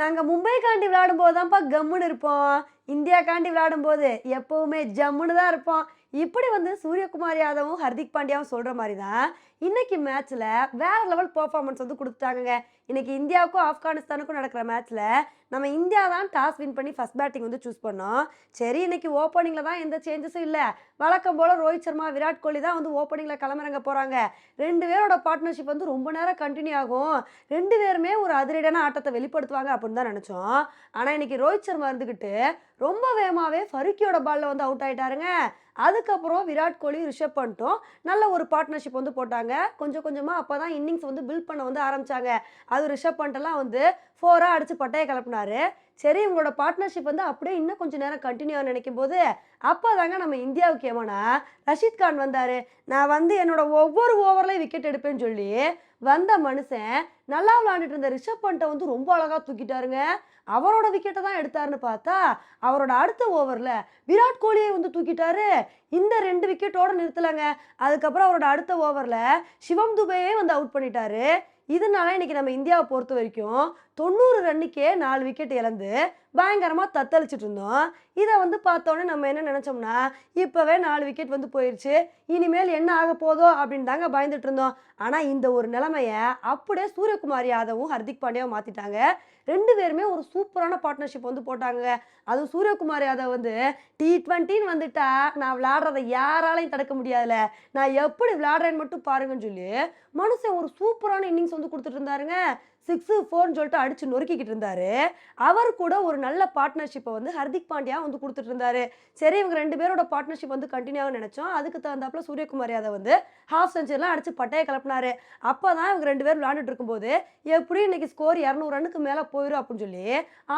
நாங்கள் மும்பைக்காண்டி விளையாடும் போது தான்ப்பா கம்முன்னு இருப்போம். இந்தியாக்காண்டி விளையாடும் போது எப்போவுமே ஜம்முன்னு தான் இருப்போம். இப்படி வந்து சூரியகுமார் யாதவும் ஹர்திக் பாண்டியாவும் சொல்கிற மாதிரி தான் இன்னைக்கு மேட்ச்சில் வேற லெவல் பர்ஃபார்மன்ஸ் வந்து கொடுத்துட்டாங்க இன்னைக்கு இந்தியாவுக்கும் ஆப்கானிஸ்தானுக்கும் நடக்கிற மேட்ச்சில் நம்ம இந்தியா தான் டாஸ் வின் பண்ணி ஃபர்ஸ்ட் பேட்டிங் வந்து சூஸ் பண்ணோம். சரி இன்னைக்கு ஓப்பனிங்கில் தான் எந்த சேஞ்சஸும் இல்லை. வழக்கம் போல் ரோஹித் சர்மா விராட் கோலி தான் வந்து ஓப்பனிங்கில் கிளம்புறங்க போகிறாங்க ரெண்டு பேரோட பார்ட்னர்ஷிப் வந்து ரொம்ப நேரம் கண்டினியூ ஆகும். ரெண்டு பேருமே ஒரு அதிரடியான ஆட்டத்தை வெளிப்படுத்துவாங்க அப்படின்னு தான் நினச்சோம். ஆனால் இன்னைக்கு ரோஹித் சர்மா இருந்துக்கிட்டு ரொம்ப வேகமாகவே ஃபருக்கியோட பாலில் வந்து அவுட் ஆகிட்டாருங்க அதுக்கப்புறம் விராட் கோலி ரிஷப் பண்ணிட்டோம் நல்ல ஒரு பார்ட்னர்ஷிப் வந்து போட்டாங்க. கொஞ்சம் கொஞ்சமாக அப்போ தான் இன்னிங்ஸ் வந்து பில்ட் பண்ண வந்து ஆரம்பித்தாங்க அது ரிஷப் பண்ணிட்டெல்லாம் வந்து ஃபோராக அடித்து பட்டையை கிளப்பினாரு சரி இவங்களோட பார்ட்னர்ஷிப் வந்து அப்படியே இன்னும் கொஞ்சம் நேரம் கண்டினியூ நினைக்கும் போது அப்போ தாங்க நம்ம இந்தியாவுக்கு ஏமோனா? ரஷீத் கான் வந்தார். நான் வந்து என்னோட ஒவ்வொரு ஓவர்லையும் விக்கெட் எடுப்பேன்னு சொல்லி வந்த மனுஷன் நல்லா விளாண்டுட்டு இருந்த ரிஷப் பண்ட்டை வந்து ரொம்ப அழகாக தூக்கிட்டாருங்க. அவரோட விக்கெட்டை தான் எடுத்தாருன்னு பார்த்தா அவரோட அடுத்த ஓவரில் விராட் கோலியை வந்து தூக்கிட்டாரு. இந்த ரெண்டு விக்கெட்டோடு நிறுத்தலைங்க. அதுக்கப்புறம் அவரோட அடுத்த ஓவரில் சிவம் துபையே வந்து அவுட் பண்ணிட்டாரு. இதனால இன்னைக்கு நம்ம இந்தியாவை பொறுத்த வரைக்கும் தொண்ணூறு ரன்னுக்கே நாலு விக்கெட் இழந்து பயங்கரமாக தத்தளிச்சிட்டு இருந்தோம் இதை வந்து பார்த்தோன்னே நம்ம என்ன நினச்சோம்னா இப்போவே நாலு விக்கெட் வந்து போயிடுச்சு இனிமேல் என்ன ஆக போதோ அப்படின்னு தாங்க பயந்துட்டு இருந்தோம் ஆனால் இந்த ஒரு நிலைமையை அப்படியே சூரியகுமார் யாதவும் ஹர்திக் பாண்டியாவும் மாற்றிட்டாங்க ரெண்டு பேருமே ஒரு சூப்பரான பார்ட்னர்ஷிப் வந்து போட்டாங்க. அதுவும் சூரியகுமார் யாதவ் வந்து டி ட்வெண்ட்டின்னு வந்துட்டா நான் விளையாடுறதை யாராலையும் தடுக்க முடியாதுல. நான் எப்படி விளையாடுறேன்னு மட்டும் பாருங்கன்னு சொல்லி மனுஷன் ஒரு சூப்பரான இன்னிங்ஸ் வந்து கொடுத்துட்டு இருந்தாருங்க. சிக்ஸு ஃபோர்னு சொல்லிட்டு அடிச்சு நொறுக்கிக்கிட்டு இருந்தாரு. அவர் கூட ஒரு நல்ல பார்ட்னர்ஷிப்பை வந்து ஹர்திக் பாண்டியா வந்து கொடுத்துட்டு இருந்தாரு. சரி இவங்க ரெண்டு பேரோட பார்ட்னர்ஷிப் வந்து கண்டினியூ ஆகும் நினைச்சோம். அதுக்கு தகுந்தாப்புல சூரியகுமார் யாதவ் வந்து ஹாஃப் செஞ்சுரிலாம் அடிச்சு பட்டையை கிளப்பினாரு. அப்போ தான் இவங்க ரெண்டு பேரும் விளையாண்டுட்டு இருக்கும்போது எப்படி இன்னைக்கு ஸ்கோர் இரநூறு ரன்னுக்கு மேலே போயிடும் அப்படின்னு சொல்லி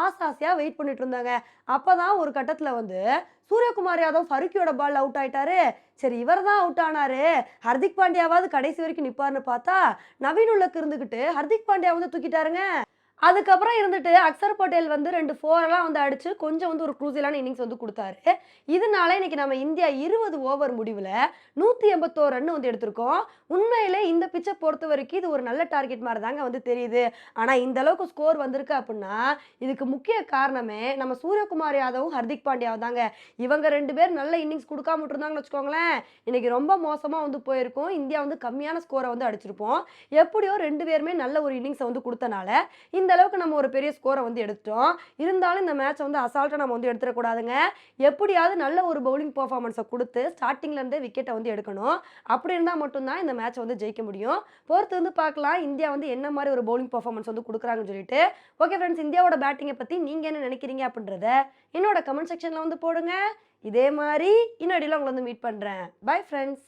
ஆசை ஆசையாக வெயிட் பண்ணிட்டு இருந்தாங்க. அப்போ தான் ஒரு கட்டத்தில் வந்து சூரியகுமார் யாதவ் ஃபருக்கியோட பால் அவுட் ஆயிட்டாரு. சரி இவர் தான் அவுட் ஆனாரு. ஹர்திக் பாண்டியாவாவது கடைசி வரைக்கும் நிப்பாருன்னு பார்த்தா நவீன் உள்ளக்கு இருந்துக்கிட்டு ஹர்திக் பாண்டியா வந்து தூக்கிட்டாருங்க. அதுக்கப்புறம் இருந்துட்டு அக்சர் பட்டேல் வந்து ரெண்டு ஃபோரெல்லாம் வந்து அடித்து கொஞ்சம் வந்து ஒரு குரூசியலான இன்னிங்ஸ் வந்து கொடுத்தாரு. இதனால இன்னைக்கு நம்ம இந்தியா இருபது ஓவர் முடிவில் நூற்றி எண்பத்தோரு ரன் வந்து எடுத்திருக்கோம். உண்மையிலே இந்த பிச்சை பொறுத்த வரைக்கும் இது ஒரு நல்ல டார்கெட் மாதிரி தாங்க வந்து தெரியுது. ஆனால் இந்த அளவுக்கு ஸ்கோர் வந்திருக்கு அப்படின்னா இதுக்கு முக்கிய காரணமே நம்ம சூரியகுமார் யாதவும் ஹர்திக் பாண்டியாவும் தாங்க. இவங்க ரெண்டு பேர் நல்ல இன்னிங்ஸ் கொடுக்காம விட்டுருந்தாங்கன்னு வச்சுக்கோங்களேன் இன்னைக்கு ரொம்ப மோசமாக வந்து போயிருக்கும். இந்தியா வந்து கம்மியான ஸ்கோரை வந்து அடிச்சிருப்போம். எப்படியோ ரெண்டு பேருமே நல்ல ஒரு இன்னிங்ஸை வந்து கொடுத்தனால இந்த அளவுக்கு நம்ம ஒரு பெரிய ஸ்கோரை வந்து எடுத்துட்டோம். இருந்தாலும் இந்த மேட்ச்சை வந்து அசால்ட்டாக நம்ம வந்து எடுத்துடக்கூடாதுங்க எப்படியாவது நல்ல ஒரு பவுலிங் பர்ஃபார்மன்ஸை கொடுத்து ஸ்டார்டிங்லேருந்தே விக்கெட்டை வந்து எடுக்கணும். அப்படி இருந்தால் மட்டும்தான் இந்த மேட்சை வந்து ஜெயிக்க முடியும். பொறுத்து வந்து பார்க்கலாம். இந்தியா வந்து என்ன மாதிரி ஒரு பவுலிங் பர்ஃபார்மன்ஸ் வந்து கொடுக்குறாங்கன்னு சொல்லிட்டு. ஓகே ஃப்ரெண்ட்ஸ் இந்தியாவோட பேட்டிங்கை பற்றி நீங்கள் என்ன நினைக்கிறீங்க அப்படின்றத என்னோட கமெண்ட் செக்ஷனில் வந்து போடுங்க. இதே மாதிரி இன்னொடியில் உங்களை வந்து மீட் பண்ணுறேன் பை ஃப்ரெண்ட்ஸ்